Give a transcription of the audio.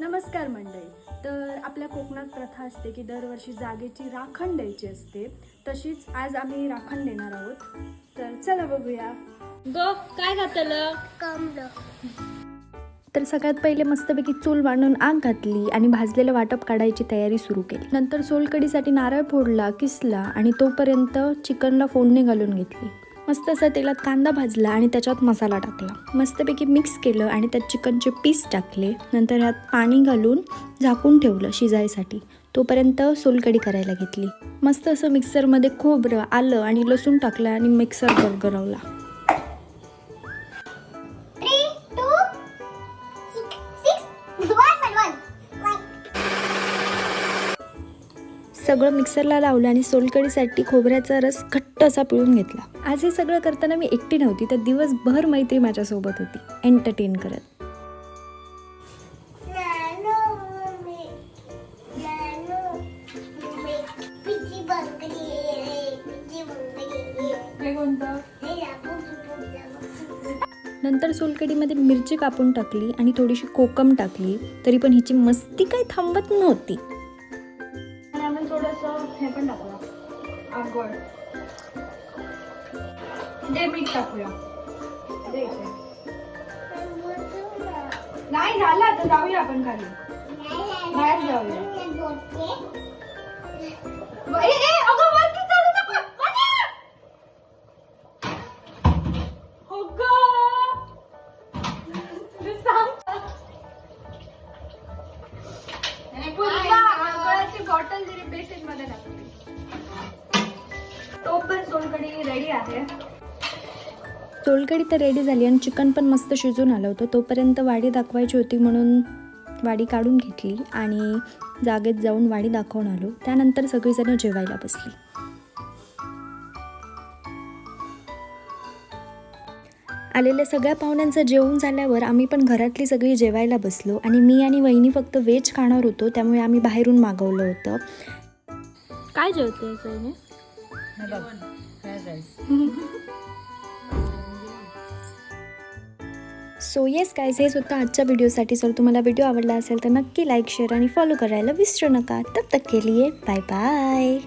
नमस्कार मंडळी. तर आपल्या कोकणात प्रथा असते की दरवर्षी जागेची राखण द्यायची असते. तशीच आज आम्ही राखण देणार आहोत. तर चला बघूया. गो काय घातलं तर सगळ्यात पहिले मस्तपैकी चूल मांडून आग घातली आणि भाजलेलं वाटप काढायची तयारी सुरू केली. नंतर सोलकडीसाठी नारळ फोडला किसला आणि तोपर्यंत चिकनला फोडणी घालून घेतली. मस्त असा तेलात कांदा भाजला आणि त्याच्यात मसाला टाकला. मस्तपैकी मिक्स केलं आणि त्यात चिकनचे पीस टाकले. नंतर ह्यात पाणी घालून झाकून ठेवलं शिजायसाठी. तोपर्यंत सोलकडी करायला घेतली. मस्त असं मिक्सरमध्ये खोबरं आलं आणि लसूण टाकलं आणि मिक्सर गरगरवला सगळं मिक्सरला लावलं आणि सोलकडीसाठी खोबऱ्याचा रस घट्ट असा पिळून घेतला. आज हे सगळं करताना मी एकटी नव्हती तर दिवसभर मैत्री माझ्यासोबत होती. एंटरटेन करत. नंतर सोलकडीमध्ये मिरची कापून टाकली आणि थोडीशी कोकम टाकली तरी पण हिची मस्ती काही थांबत नव्हती. थोडंसं हे पण टाकूया. आगोड दे मीठ टाकूया. नाही झालं आता जाऊया आपण खाली. बाहेर जाऊया. रेडी आहे. सोलकडी तर रेडी झाली आणि चिकन पण मस्त शिजून आलं होतं. तोपर्यंत वाडी दाखवायची होती म्हणून वाडी काढून घेतली आणि जागेत जाऊन वाडी दाखवून आलो. त्यानंतर सगळीजणं जेवायला बसली. आलेल्या सगळ्या पाहुण्यांचं जेवण झाल्यावर आम्ही पण घरातली सगळी जेवायला बसलो आणि मी आणि वहिनी फक्त व्हेज खाणार होतो त्यामुळे आम्ही बाहेरून मागवलं होतं. काय जेवते सो येस गायज हे होतं आजच्या व्हिडिओसाठी जर तुम्हाला व्हिडिओ आवडला असेल तर नक्की लाईक शेअर आणि फॉलो करायला विसरू नका. तब तक के लिए बाय बाय